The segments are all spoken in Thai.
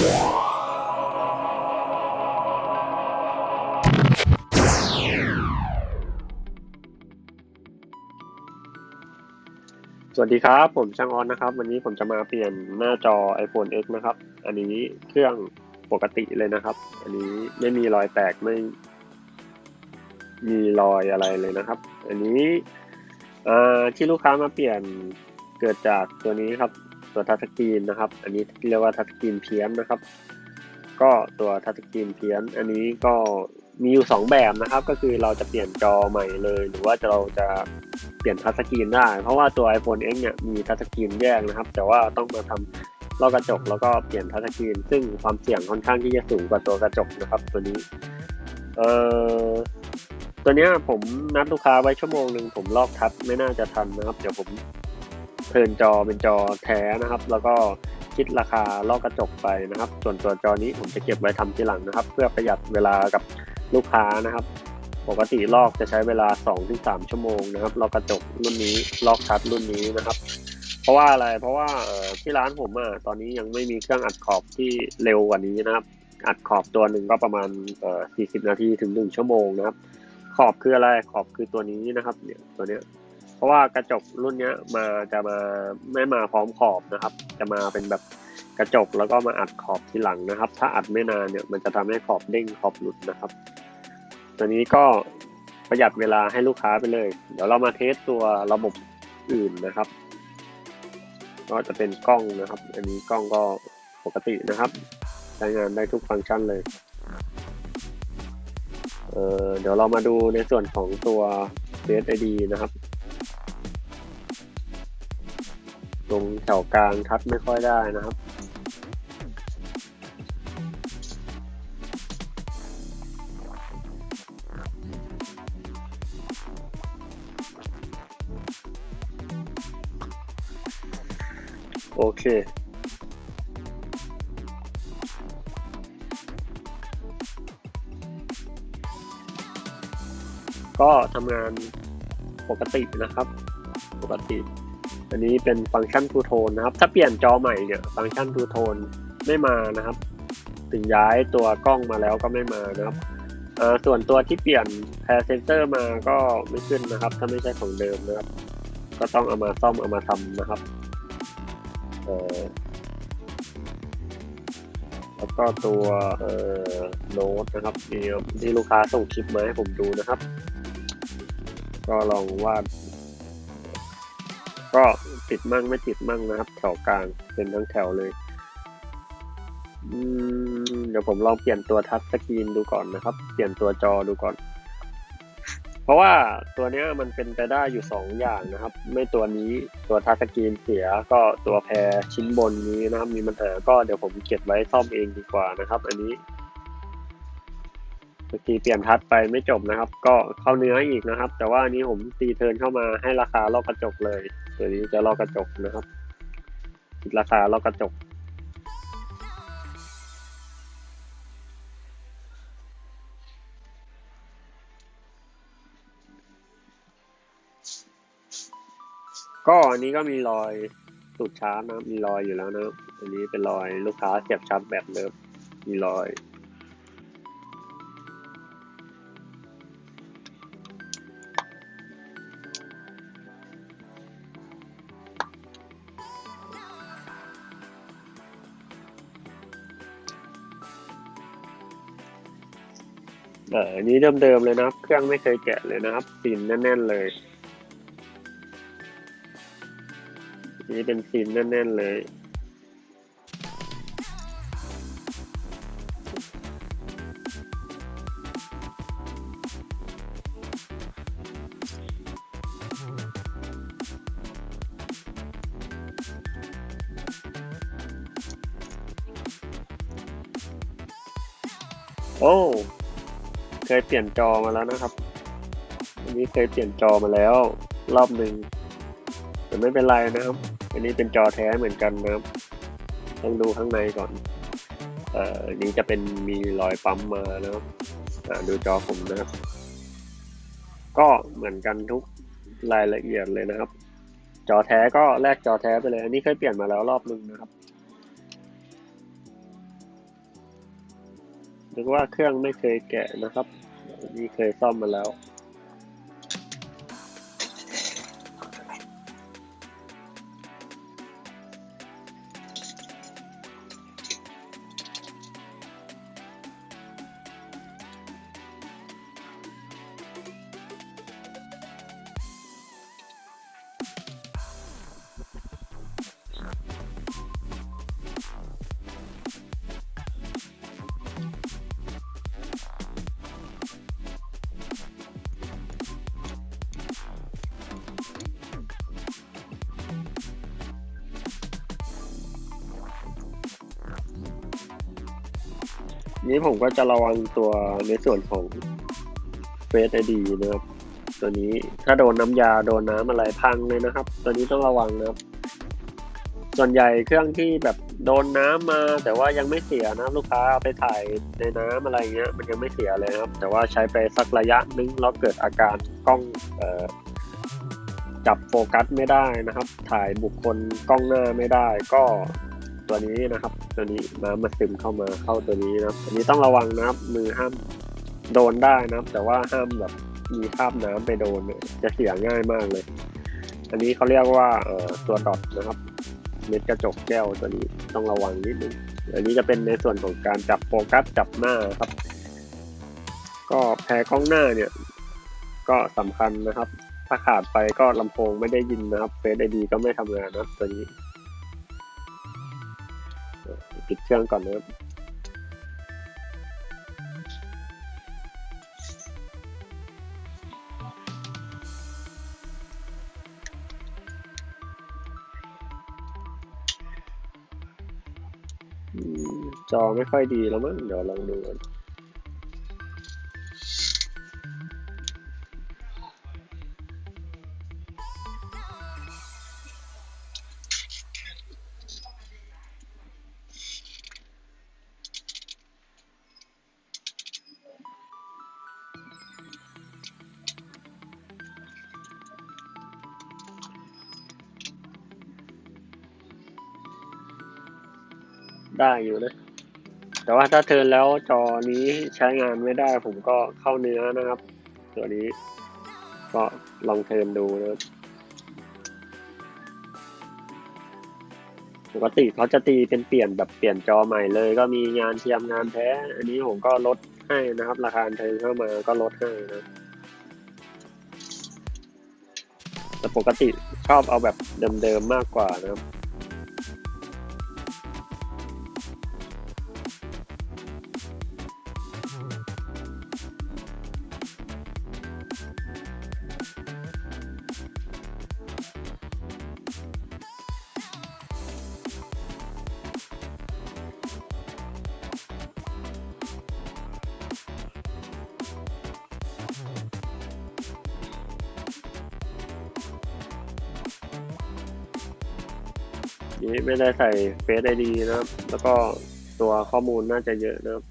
สวัสดีครับ ผมช่างออนนะครับ วันนี้ผมจะมาเปลี่ยนหน้าจอ iPhone X นะครับ อันนี้เครื่องปกติเลยนะครับ อันนี้ไม่มีรอยแตกไม่มีรอยอะไรเลยนะครับ อันนี้ที่ลูกค้ามาเปลี่ยนเกิดจากตัวนี้ครับ ตัวทัชสกรีนนะครับ อันนี้เรียกว่าทัชสกรีนเพี้ยนนะครับ ก็ตัวทัชสกรีนเพี้ยน อันนี้ก็มีอยู่สองแบบนะครับ ก็คือเราจะเปลี่ยนจอใหม่เลย หรือว่าจะเราจะเปลี่ยนทัชสกรีนได้ เพราะว่าตัว iPhone X เนี่ยมีทัชสกรีนแยกนะครับ แต่ว่าต้องมาทำลอกกระจกแล้วก็เปลี่ยนทัชสกรีน ซึ่งความเสี่ยงค่อนข้างที่จะสูงกว่าตัวกระจกนะครับตัวนี้ เอ่อตัวเนี้ยผมนัดลูกค้าไว้ชั่วโมงหนึ่งผมลอกทัชไม่น่าจะทันนะครับ เดี๋ยวผม เทินจอเป็นจอแท้นะครับ แล้วก็คิดราคาลอกกระจกไปนะครับ ส่วนตัวจอนี้ผมจะเก็บไว้ทำทีหลังนะครับ เพื่อประหยัดเวลากับลูกค้านะครับ ปกติลอกจะใช้เวลา 2-3 ชั่วโมงนะครับลอกกระจกรุ่นนี้ลอกทัชรุ่นนี้นะครับเพราะว่าอะไร เพราะว่าที่ร้านผมอะตอนนี้ยังไม่มีเครื่องอัดขอบที่เร็วกว่านี้นะครับ อัดขอบตัวหนึ่งก็ประมาณเอ่อ40 นาทีถึง 1 ชั่วโมงนะครับ ขอบคืออะไร ขอบคือตัวนี้นะครับ เนี่ย ตัวเนี้ย เพราะว่ากระจกรุ่นเนี้ยมาจะมาไม่มาพร้อมขอบนะครับ จะมาเป็นแบบกระจกแล้วก็มาอัดขอบทีหลังนะครับ ถ้าอัดไม่นานเนี่ยมันจะทำให้ขอบเด้งขอบหลุดนะครับ ตัวนี้ก็ประหยัดเวลาให้ลูกค้าไปเลย เดี๋ยวเรามาเทสตัวระบบอื่นนะครับ ก็จะเป็นกล้องนะครับ อันนี้กล้องก็ปกตินะครับใช้งานได้ทุกฟังก์ชันเลยเออเดี๋ยวเรามาดูในส่วนของตัว Face ID นะครับ ตรงแถวกลางทัดไม่ค่อยได้นะครับ โอเคก็ทำงานปกตินะครับ ปกติ อันนี้เป็นฟังก์ชันทูโทนนะครับ ถ้าเปลี่ยนจอใหม่เนี่ยฟังก์ชันทูโทนไม่มานะครับ ถึงย้ายตัวกล้องมาแล้วก็ไม่มานะครับส่วนตัวที่เปลี่ยนแพรเซนเซอร์มาก็ไม่ขึ้นนะครับ ถ้าไม่ใช่ของเดิมนะครับ ก็ต้องเอามาซ่อมเอามาทำนะครับแล้วก็ตัวโน้ตนะครับนี่ครับที่ลูกค้าส่งคลิปมาให้ผมดูนะครับ ก็ลองวาด ก็ติดมั่งไม่ติดมั่งนะครับ แถวกลางเป็นทั้งแถวเลยเดี๋ยวผมลองเปลี่ยนตัวทัชสกรีนดูก่อนนะครับ เปลี่ยนตัวจอดูก่อน เพราะว่าตัวเนี้ยมันเป็นไปได้อยู่สองอย่างนะครับ ไม่ตัวนี้ตัวทัชสกรีนเสียก็ตัวแพรชิ้นบนนี้นะครับ มีปัญหาก็เดี๋ยวผมเก็บไว้ซ่อมเองดีกว่านะครับ อันนี้ เมื่อกี้เปลี่ยนทัชไปไม่จบนะครับ ก็เข้าเนื้ออีกนะครับ แต่ว่าอันนี้ผมตีเทินเข้ามาให้ราคาลอกกระจกเลย ตัวนี้จะลอกกระจกนะครับราคาลอกกระจกก็อันนี้ก็มีรอยสูดชาร์จนะมีรอยอยู่แล้วนะครับอันนี้เป็นรอยลูกค้าเสียบชาร์จแบบเดิมมีรอย เออนี้เดิมๆเลยนะครับ เครื่องไม่เคยแกะเลยนะครับซีนแน่น ๆ เลยนี้เป็นซีนแน่น ๆ เลย ยเปลี่ยนจอมาแล้วนะครับ อันนี้เคยเปลี่ยนจอมาแล้วรอบหนึ่งแต่ไม่เป็นไรนะครับ อันนี้เป็นจอแท้เหมือนกันนะครับต้องดูข้างในก่อนเอ่ออันนี้จะเป็นมีรอยปั๊มมานะครับดูจอผมนะครับ ก็เหมือนกันทุกรายละเอียดเลยนะครับ จอแท้ก็แลกจอแท้ไปเลย อันนี้เคยเปลี่ยนมาแล้วรอบหนึ่งนะครับนึกว่าเครื่องไม่เคยแกะนะครับ นี่เคยซ่อมมาแล้ว นี้ผมก็จะระวังตัวในส่วนของเฟสไอดีนะครับ ตัวนี้ถ้าโดนน้ำยาโดนน้ำอะไรพังเลยนะครับ ตัวนี้ต้องระวังนะครับ ส่วนใหญ่เครื่องที่แบบโดนน้ำมา แต่ว่ายังไม่เสียนะลูกค้าเอาไปถ่ายในน้ำอะไรเงี้ยมันยังไม่เสียเลยครับ แต่ว่าใช้ไปสักระยะนึงแล้วเกิดอาการกล้องเอ่อจับโฟกัสไม่ได้นะครับ ถ่ายบุคคลกล้องหน้าไม่ได้ก็ ตัวนี้นะครับ ตัวนี้น้ำมาซึมเข้ามาเข้าตัวนี้นะครับอันนี้ต้องระวังนะครับมือห้ามโดนได้นะครับ แต่ว่าห้ามแบบมีคราบน้ำไปโดนเนี่ยจะเสียง่ายมากเลย อันนี้เขาเรียกว่าเอ่อตัวดอทนะครับ เม็ดกระจกแก้วตัวนี้ต้องระวังนิดนึงอันนี้จะเป็นในส่วนของการจับโฟกัสจับหน้าครับ ก็แพ้กล้องหน้าเนี่ย ก็สำคัญนะครับ ถ้าขาดไปก็ลำโพงไม่ได้ยินนะครับเฟซไอดีก็ไม่ทำงานนะตัวนี้ ปิดเครื่องก่อนนะครับอืมจอไม่ค่อยดีแล้วมั้งเดี๋ยวลองดูกัน อยู่นะ แต่ว่าถ้าเทินแล้วจอนี้ใช้งานไม่ได้ ผมก็เข้าเนื้อนะครับ ตัวนี้ ก็ลองเทินดูนะปกติเขาจะตีเป็นเปลี่ยนแบบเปลี่ยนจอใหม่เลย ก็มีงานเทียมงานแท้ อันนี้ผมก็ลดให้นะครับ ราคาเทินเข้ามาก็ลดให้นะแต่ปกติชอบเอาแบบเดิมๆมากกว่านะครับ ไม่ได้ใส่เฟซไอดีนะครับ แล้วก็ตัวข้อมูลน่าจะเยอะนะครับ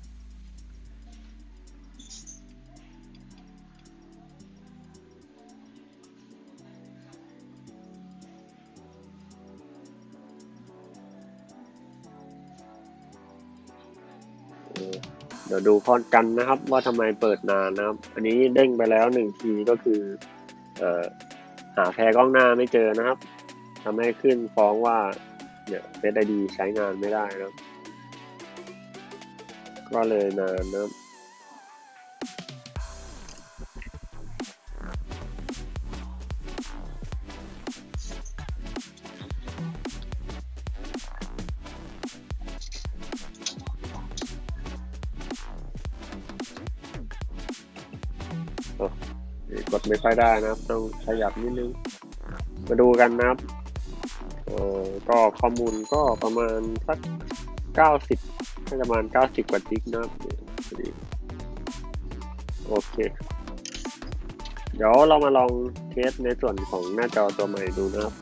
เดี๋ยวดูพอนกันนะครับ ว่าทำไมเปิดนานนะครับ อันนี้เด้งไปแล้วหนึ่งทีก็คือเอ่อหาแพรกล้องหน้าไม่เจอนะครับทำให้ขึ้นฟ้องว่า เนี่ยเฟซไอดีใช้งานไม่ได้นะครับก็เลยนานนะกดไม่ค่อยได้นะครับ ต้องขยับนิดนึง มาดูกันนะครับ ออก็ข้อมูลก็ประมาณสักเก้าสิบประมาณเก้าสิบกว่าจิกนะครับพอดีโอเค เดี๋ยวเรามาลองเทสในส่วนของหน้าจอตัวใหม่ดูนะครับ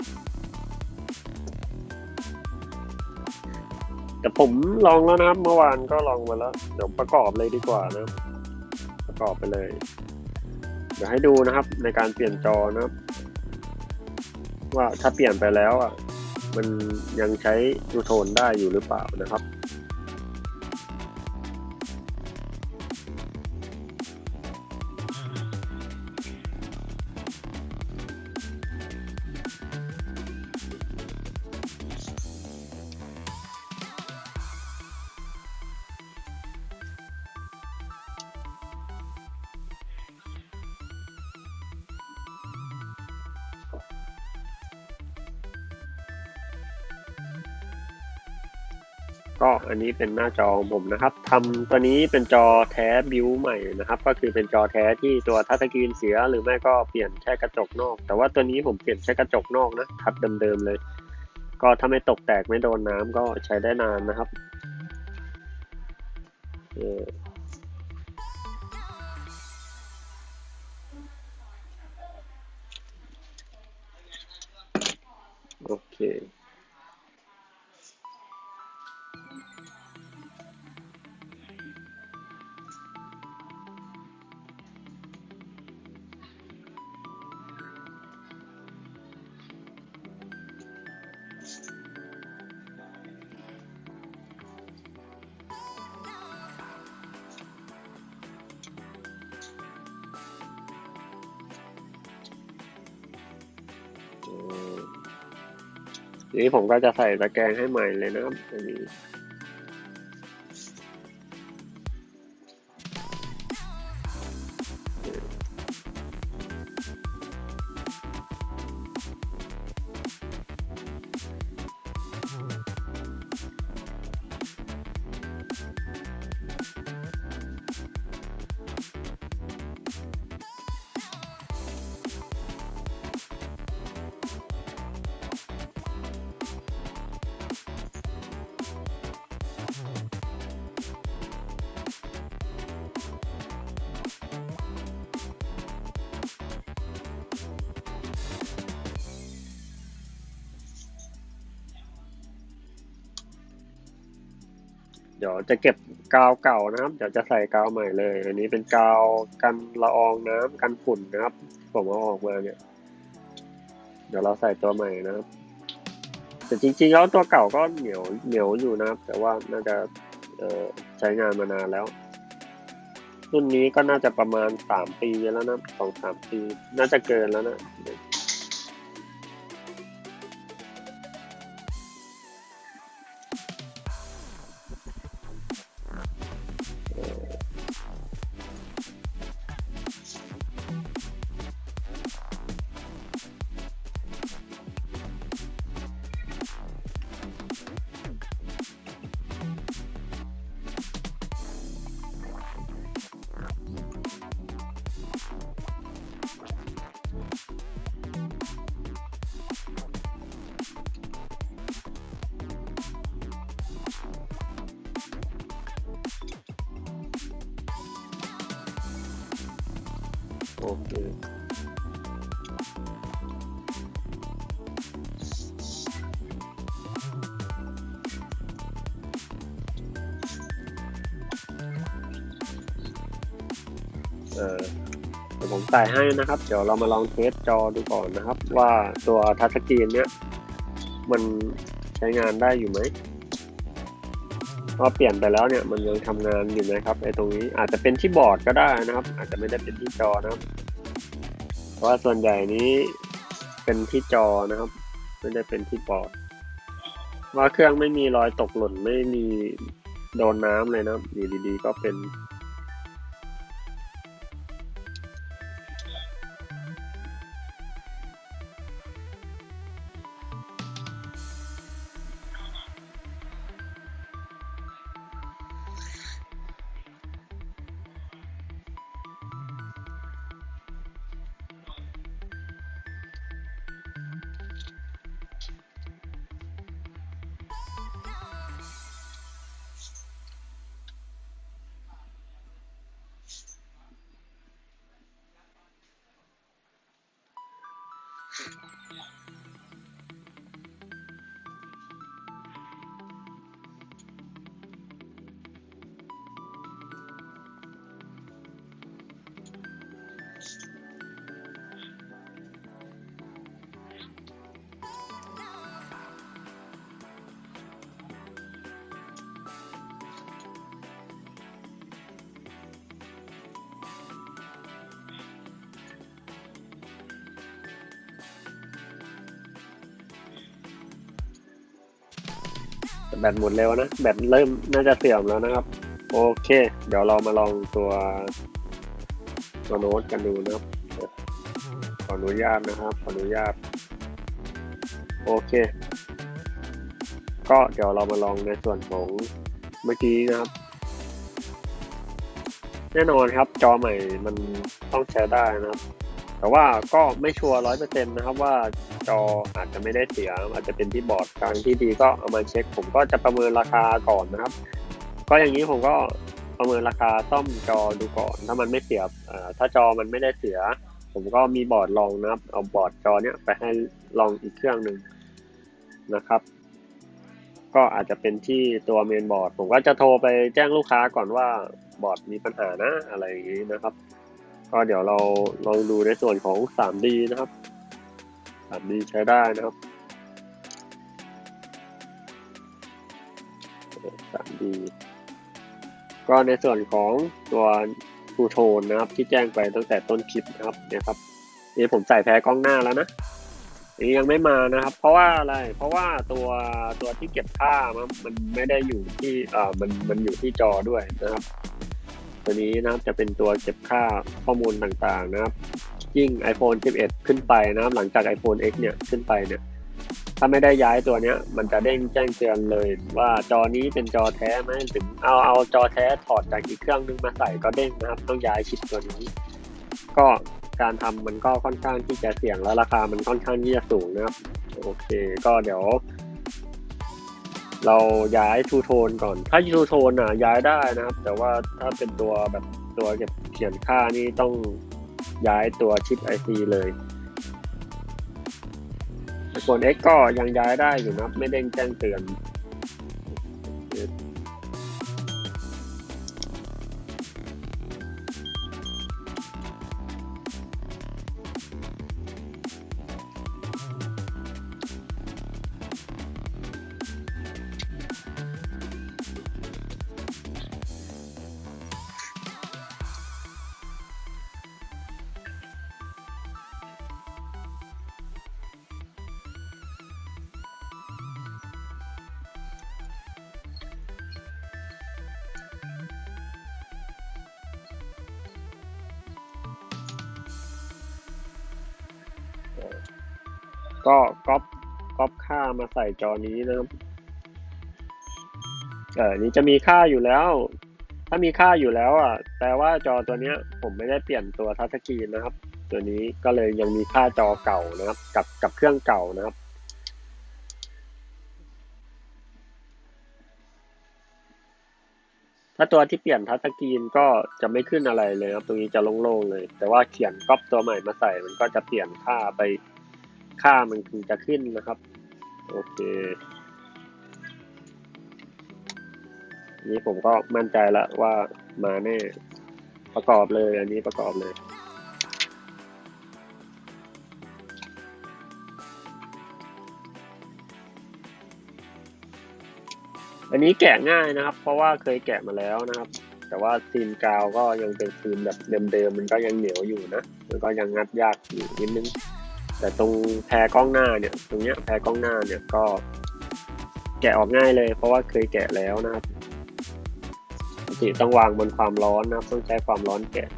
แต่ผมลองแล้วนะครับเมื่อวานก็ลองมาแล้ว เดี๋ยวประกอบเลยดีกว่านะครับประกอบไปเลย เดี๋ยวให้ดูนะครับในการเปลี่ยนจอนะครับ ว่าถ้าเปลี่ยนไปแล้วอะ มันยังใช้ดูโทนได้อยู่หรือเปล่านะครับ ก็อันนี้เป็นหน้าจอของผมนะครับทำตัวนี้เป็นจอแท้บิวใหม่นะครับ ก็คือเป็นจอแท้ที่ตัวทัชสกรีนเสีย หรือไม่ก็เปลี่ยนแค่กระจกนอก แต่ว่าตัวนี้ผมเปลี่ยนแค่กระจกนอกนะทัดเดิมๆเลย ก็ถ้าไม่ตกแตกไม่โดนน้ำก็ใช้ได้นานนะครับ นี้ผมก็จะใส่ตะแกรงให้ใหม่เลยนะครับอันนี้ เดี๋ยวจะเก็บกาวเก่านะครับ เดี๋ยวจะใส่กาวใหม่เลย อันนี้เป็นกาวกันละอองน้ำกันฝุ่นนะครับ ผมเอาออกมาเนี่ย เดี๋ยวเราใส่ตัวใหม่นะครับ แต่จริงๆแล้วตัวเก่าก็เหนียวเหนียวอยู่นะครับ แต่ว่าน่าจะเออใช้งานมานานแล้ว รุ่นนี้ก็น่าจะประมาณสามปีแล้วนะสองสามปี น่าจะเกินแล้วนะ โอเคเออเดี๋ยวผมใส่ให้นะครับ เดี๋ยวเรามาลองเทสจอดูก่อนนะครับ ว่าตัวทัชสกรีนเนี้ยมันใช้งานได้อยู่ไหม พอเปลี่ยนไปแล้วเนี่ยมันยังทำงานอยู่ไหมครับไอ้ตรงนี้อาจจะเป็นที่บอร์ดก็ได้นะครับ อาจจะไม่ได้เป็นที่จอนะครับเพราะว่าส่วนใหญ่นี้เป็นที่จอนะครับ ไม่ได้เป็นที่บอร์ด ว่าเครื่องไม่มีรอยตกหล่นไม่มีโดนน้ำเลยนะอยู่ดีๆ ก็เป็น แบตหมดเร็วนะ แบตเริ่มน่าจะเสื่อมแล้วนะครับ โอเค เดี๋ยวเรามาลองตัวตัวโน้ตกันดูนะครับ ขออนุญาตนะครับ ขออนุญาต โอเค ก็เดี๋ยวเรามาลองในส่วนของเมื่อกี้นะครับ แน่นอนครับ จอใหม่มันต้องใช้ได้นะครับ แต่ว่าก็ไม่ชัวร์ร้อยเปอร์เซ็นต์นะครับว่า จอ อาจจะไม่ได้เสีย อาจจะเป็นที่บอร์ดกลางที่ดีก็เอามาเช็ค ผมก็จะประเมินราคาก่อนนะครับ ก็อย่างนี้ผมก็ประเมินราคาซ่อมจอดูก่อน ถ้ามันไม่เสียถ้าจอมันไม่ได้เสีย ผมก็มีบอร์ดรองนะครับ เอาบอร์ดจอเนี้ยไปให้ลองอีกเครื่องหนึ่งนะครับ ก็อาจจะเป็นที่ตัวเมนบอร์ด ผมก็จะโทรไปแจ้งลูกค้าก่อนว่าบอร์ดมีปัญหานะอะไรอย่างนี้นะครับ ก็เดี๋ยวเราลองดูในส่วนของ 3D นะครับ 3D ใช้ได้นะครับ 3D ก็ในส่วนของตัวทูโทนนะครับ ที่แจ้งไปตั้งแต่ต้นคลิปนะครับเนี่ยครับนี่ผมใส่แพ้กล้องหน้าแล้วนะอันนี้ยังไม่มานะครับ เพราะว่าอะไรเพราะว่าตัวตัวที่เก็บค่ามันมันไม่ได้อยู่ที่เอ่อมันมันอยู่ที่จอด้วยนะครับ ตัวนี้นะครับจะเป็นตัวเก็บค่าข้อมูลต่างๆนะครับ ยิ่ง iPhone 11 ขึ้นไปนะครับหลังจาก iPhone X เนี่ยขึ้นไปเนี่ยถ้าไม่ได้ย้ายตัวเนี้ย มันจะเด้งแจ้งเตือนเลย ว่าจอนี้เป็นจอแท้ไหมถึงเอาเอาจอแท้ถอดจากอีกเครื่องนึงมาใส่ก็เด้งนะครับ ต้องย้ายชิปตัวนี้ ก็การทำมันก็ค่อนข้างที่จะเสี่ยงแล้วราคามันค่อนข้างที่จะสูงนะครับ โอเค ก็เดี๋ยว เราย้ายทูโทนก่อน ถ้าทูโทนอะย้ายได้นะครับ แต่ว่าถ้าเป็นตัวแบบตัวเก็บเขียนค่านี่ต้อง ย้ายตัวชิป IC เลยส่วน X ก็ยังย้ายได้อยู่นะ ไม่เด้งแจ้งเตือน ก็ก๊อปก๊อปค่ามาใส่จอนี้นะครับเออนี้จะมีค่าอยู่แล้ว ถ้ามีค่าอยู่แล้วอะแปลว่าจอตัวเนี้ย ผมไม่ได้เปลี่ยนตัวทัชสกรีนนะครับ ตัวนี้ก็เลยยังมีค่าจอเก่านะครับ กับกับเครื่องเก่านะครับถ้าตัวที่เปลี่ยนทัชสกรีนก็จะไม่ขึ้นอะไรเลยครับตรงนี้จะโล่งๆเลย แต่ว่าเขียนก๊อปตัวใหม่มาใส่มันก็จะเปลี่ยนค่าไป ค่ามันคือจะขึ้นนะครับ โอเคนี้ผมก็มั่นใจแล้วว่ามาแน่ประกอบเลยอันนี้ประกอบเลย อันนี้แกะง่ายนะครับ เพราะว่าเคยแกะมาแล้วนะครับ แต่ว่าซีนกาวก็ยังเป็นซีนแบบเดิมๆมันก็ยังเหนียวอยู่นะมันก็ยังงัดยากอยู่นิดนึง แต่ตรงแพรกล้องหน้าเนี่ย ตรงเนี้ยแพรกล้องหน้าเนี่ยก็แกะออกง่ายเลย เพราะว่าเคยแกะแล้วนะครับปกติต้องวางบนความร้อนนะครับ ต้องใช้ความร้อนแกะ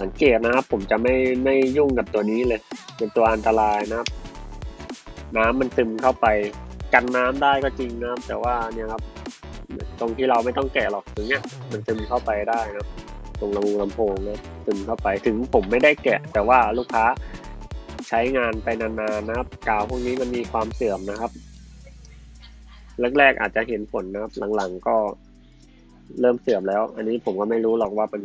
สังเกตนะครับ ผมจะไม่ไม่ยุ่งกับตัวนี้เลย เป็นตัวอันตรายนะครับ น้ำมันซึมเข้าไปกันน้ำได้ก็จริงนะครับ แต่ว่าเนี่ยครับ ตรงที่เราไม่ต้องแกะหรอกตรงเนี้ยมันซึมเข้าไปได้นะครับ ตรงลำลำโพงนะซึมเข้าไปถึงผมไม่ได้แกะ แต่ว่าลูกค้าใช้งานไปนานๆนะครับ กาวพวกนี้มันมีความเสื่อมนะครับ แรกๆอาจจะเห็นผลนะครับ หลังๆก็เริ่มเสื่อมแล้ว อันนี้ผมก็ไม่รู้หรอกว่ามัน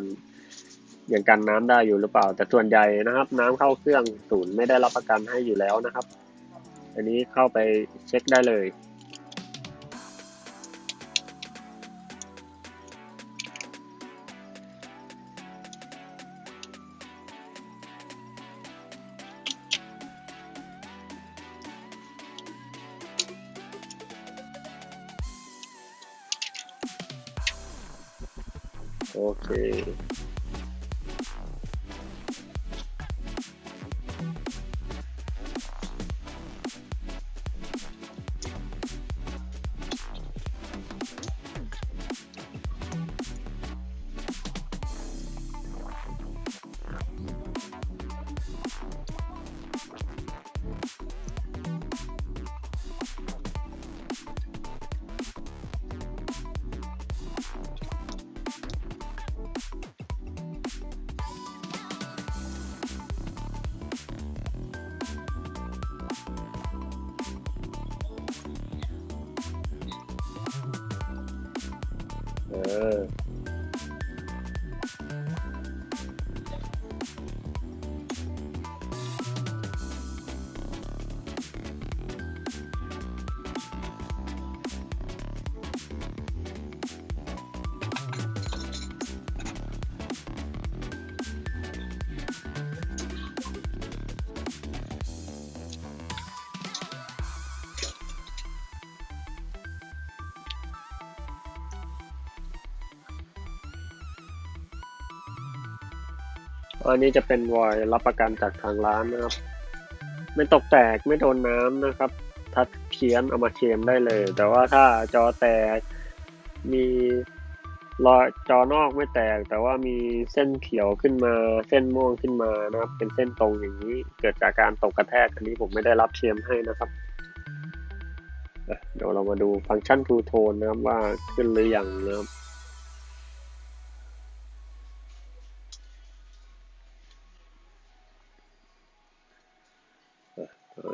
ยังกันน้ำได้อยู่หรือเปล่า แต่ส่วนใหญ่นะครับ น้ำเข้าเครื่องศูนย์ไม่ได้รับประกันให้อยู่แล้วนะครับ อันนี้เข้าไปเช็คได้เลย โเออ อันนี้จะเป็นวอยล์รับประกันจากทางร้านนะครับ ไม่ตกแตกไม่โดนน้ำนะครับ ทัดเพี้ยนเอามาเคลมได้เลย แต่ว่าถ้าจอแตกมีรอยจอนอกไม่แตก แต่ว่ามีเส้นเขียวขึ้นมา เส้นม่วงขึ้นมานะครับ เป็นเส้นตรงอย่างนี้ เกิดจากการตกกระแทกอันนี้ผมไม่ได้รับเคลมให้นะครับเดี๋ยวเรามาดูฟังก์ชัน True Tone นะครับว่าขึ้นหรือยังนะครับ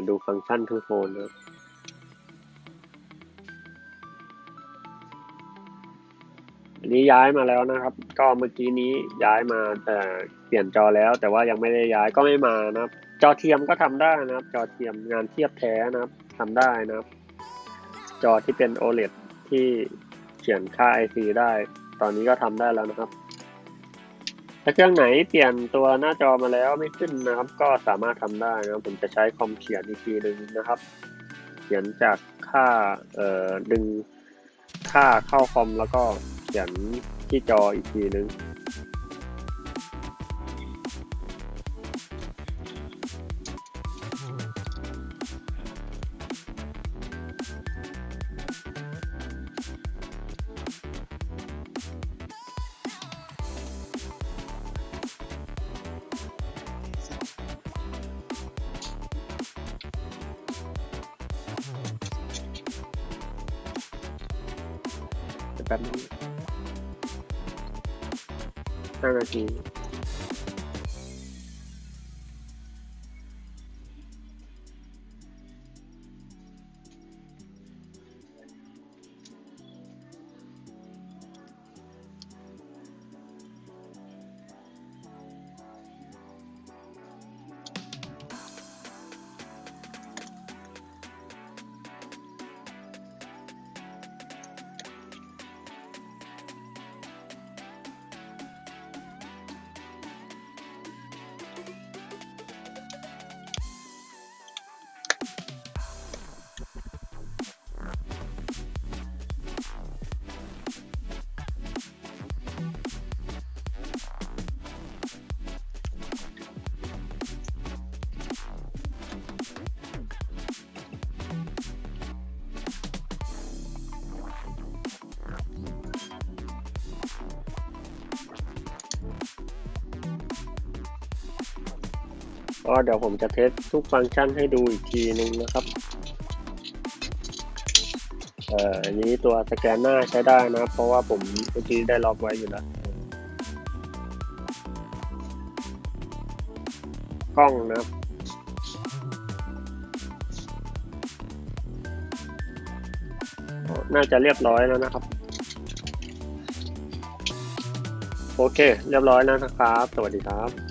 ดูฟังก์ชันทูโทนนะครับอันนี้ย้ายมาแล้วนะครับ ก็เมื่อกี้นี้ย้ายมาแต่เปลี่ยนจอแล้ว แต่ว่ายังไม่ได้ย้ายก็ไม่มานะครับ จอเทียมก็ทำได้นะครับ จอเทียมงานเทียบแท้นะครับทำได้นะครับ จอที่เป็น OLED ที่เขียนค่า IC ได้ ตอนนี้ก็ทำได้แล้วนะครับ ถ้าเครื่องไหนเปลี่ยนตัวหน้าจอมาแล้วไม่ขึ้นนะครับ ก็สามารถทำได้นะครับผมจะใช้คอมเขียนอีกทีหนึ่งนะครับ เขียนจากค่าเอ่อดึงค่าเข้าคอมแล้วก็เขียนที่จออีกทีหนึ่ง ห้ ก็เดี๋ยวผมจะเทสทุกฟังก์ชันให้ดูอีกทีหนึ่งนะครับเอ่อนี้ตัวสแกนหน้าใช้ได้นะ เพราะว่าผมเมื่อกี้ได้ล็อกไว้อยู่แล้วกล้องนะน่าจะเรียบร้อยแล้วนะครับ โอเค เรียบร้อยแล้วนะครับ สวัสดีครับ